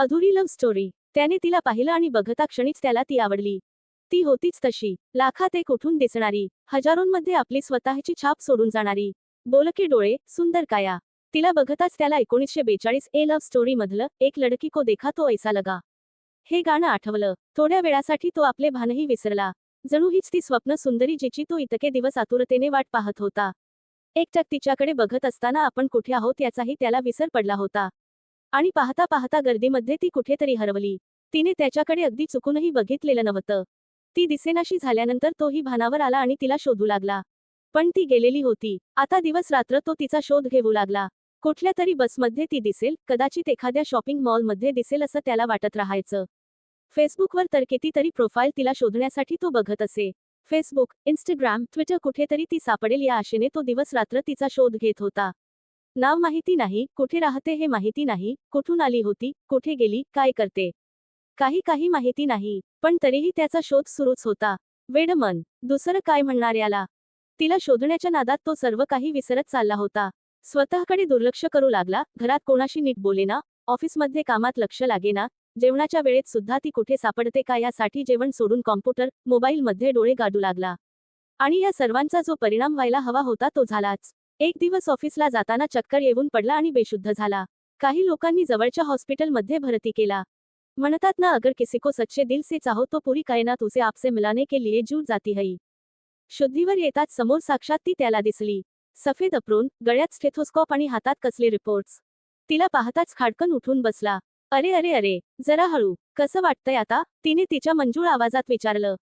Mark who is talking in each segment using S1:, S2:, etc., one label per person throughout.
S1: अधुरी love story त्याने तिला पाहिलं आणि बघता क्षणीच त्याला ती आवडली. ती होतीच तशी. लाखात एक उठून दिसणारी. हजारोंमध्ये आपली स्वतःची छाप सोडून जाणारी. बोलके डोळे सुंदर काया. तिला बघताच त्याला एकोणीसशे बेचाळीस ए लव्ह स्टोरी मधलं एक लडकी को देखा तो ऐसा लगा. हे गाणं आठवलं. थोड्या वेळासाठी तो आपले भानही विसरला. जणू हीच ती स्वप्न सुंदरी जिची तो इतके दिवस आतुरतेने वाट पाहत होता. एकटक तिच्याकडे बघत असताना आपण कुठे आहोत याचाही त्याला विसर पडला होता. आणि पाहता पाहता गर्दीमध्ये ती कुठेतरी हरवली. तिने त्याच्याकडे अगदी चुकूनही बघितलेलं नव्हतं. ती दिसेनाशी झाल्यानंतर तोही भानावर आला आणि तिला शोधू लागला. पण ती गेलेली होती. आता दिवस रात्र तो तिचा शोध घेऊ लागला. कुठल्या तरी बसमध्ये ती दिसेल कदाचित एखाद्या शॉपिंग मॉलमध्ये दिसेल असं त्याला वाटत राहायचं. फेसबुकवर तर कितीतरी प्रोफाईल तिला शोधण्यासाठी तो बघत असे. फेसबुक इंस्टाग्राम ट्विटर कुठेतरी ती सापडेल या आशेने तो दिवस रात्र तिचा शोध घेत होता. नाव माहिती नाही कुठे राहते हे माहिती नाही कुठून आली होती कुठे गेली काय करते? काही काही माहिती नाही पण तरीही त्याचा शोध सुरूच होता. वेड मन दुसरं काय म्हणणार याला? तिला शोधण्याच्या नादात तो सर्व काही विसरत चालला होता. स्वतःकडे दुर्लक्ष करू लागला घरात कोणाशी नीट बोलेना ऑफिसमध्ये कामात लक्ष लागेना जेवणाच्या वेळेत सुद्धा ती कुठे सापडते का यासाठी जेवण सोडून कॉम्प्युटर मोबाईलमध्ये डोळे गाडू लागला. आणि या सर्वांचा जो परिणाम व्हायला हवा होता तो झालाच. एक दिवस ऑफिसला जाताना चक्कर येऊन पडला आणि बेशुद्ध झाला. काही लोकांनी जवळच्या हॉस्पिटलमध्ये भरती केला. म्हणतात ना अगर किसी को सच्चे दिल से चाहो तो पूरी कायनात उसे आपसे मिलाने के लिए जूट जाती है शुद्धीवर येताच समोर साक्षात ती त्याला दिसली. सफेद अपरून गळ्यात स्टेथोस्कोप आणि हातात कसले रिपोर्ट्स. तिला पाहताच खाडकन उठून बसला. अरे अरे अरे जरा हळू. कसं वाटतंय आता? तिने तिच्या मंजूळ आवाजात विचारलं.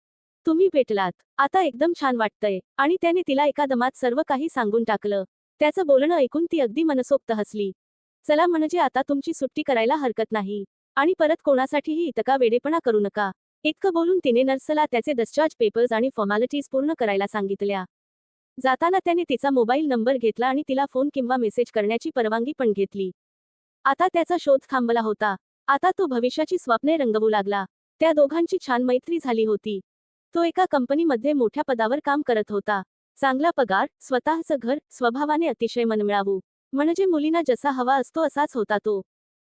S1: तुम्ही भेटलात. आता एकदम छान वाटतंय. आणि त्याने तिला एका दमात सर्व काही सांगून टाकलं. त्याचं बोलणं ऐकून ती अगदी मनसोक्त हसली. चला म्हणजे आता तुमची सुट्टी करायला हरकत नाही. आणि परत कोणासाठीही इतका वेडेपणा करू नका. इतकं बोलून तिने नर्सला त्याचे डिस्चार्ज पेपर्स आणि फॉर्मॅलिटीज पूर्ण करायला सांगितल्या. जाताना त्याने तिचा मोबाईल नंबर घेतला आणि तिला फोन किंवा मेसेज करण्याची परवानगी पण घेतली. आता त्याचा शोध थांबला होता. आता तो भविष्याची स्वप्ने रंगवू लागला. त्या दोघांची छान मैत्री झाली होती. तो एका कंपनीमध्ये मोठ्या पदावर काम करत होता. चांगला पगार स्वतःचं घर स्वभावाने अतिशय मनमिळावू. म्हणजे मुलींना जसा हवा असतो असाच होता तो.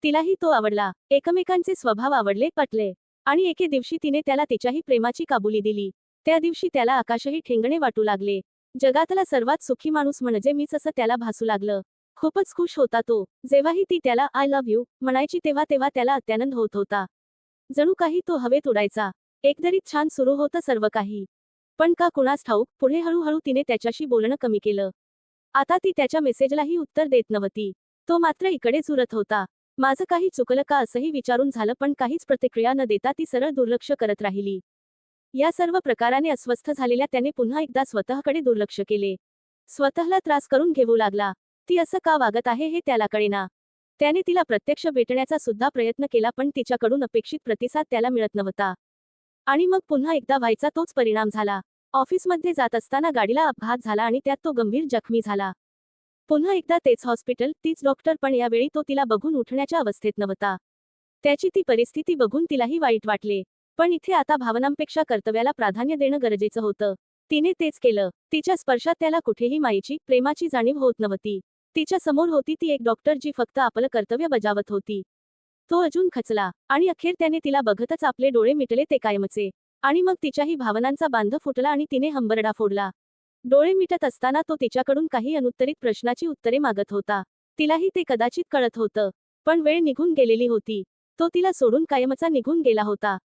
S1: तिलाही तो आवडला. एकमेकांचे स्वभाव आवडले पटले. आणि एके दिवशी तिने त्याला तिच्याही प्रेमाची काबुली दिली. त्या दिवशी त्याला आकाशही ठेंगणे वाटू लागले. जगातला सर्वात सुखी माणूस म्हणजे मीच असं त्याला भासू लागलं. खूपच खुश होता तो. जेव्हाही ती त्याला आय लव्ह यू म्हणायची तेव्हा तेव्हा त्याला अत्यानंद होत होता. जणू काही तो हवेत उडायचा. एकदरीत छान सुरू होतं सर्व काही. पण का कुणास ठाऊक पुढे हळूहळू तिने त्याच्याशी बोलणं कमी केलं. आता ती त्याच्या मेसेजलाही उत्तर देत नव्हती. तो मात्र इकडे झुरत होता. माझं काही चुकलं का असंही विचारून झालं पण काहीच प्रतिक्रिया न देता ती सरळ दुर्लक्ष करत राहिली. या सर्व प्रकाराने अस्वस्थ झालेल्या त्याने पुन्हा एकदा स्वतःकडे दुर्लक्ष केले. स्वतःला त्रास करून घेऊ लागला. ती असं का वागत आहे हे त्याला कळेना. त्याने तिला प्रत्यक्ष भेटण्याचा सुद्धा प्रयत्न केला पण तिच्याकडून अपेक्षित प्रतिसाद त्याला मिळत नव्हता. आणि मग पुन्हा एकदा व्हायचा तोच परिणाम झाला. ऑफिसमध्ये जात असताना गाडीला अपघात झाला आणि त्यात तो गंभीर जखमी झाला. पुन्हा एकदा तेच हॉस्पिटल तीच डॉक्टर पण यावेळी तो तिला बघून उठण्याच्या अवस्थेत नव्हता. त्याची ती परिस्थिती बघून तिलाही वाईट वाटले. पण इथे आता भावनांपेक्षा कर्तव्याला प्राधान्य देणं गरजेचं होतं. तिने तेच केलं. तिच्या स्पर्शात त्याला कुठेही माईची प्रेमाची जाणीव होत नव्हती. तिच्या समोर होती ती एक डॉक्टर जी फक्त आपलं कर्तव्य बजावत होती. तो अजून खचला आणि अखेर त्याने तिला बघतच आपले डोळे मिटले ते कायमचे. आणि मग तिच्याही भावनांचा बांध फुटला आणि तिने हंबरडा फोडला. डोळे मिटत असताना तो तिच्याकडून काही अनुत्तरित प्रश्नाची उत्तरे मागत होता. तिलाही ते कदाचित कळत होतं. पण वेळ निघून गेलेली होती. तो तिला सोडून कायमचा निघून गेला होता.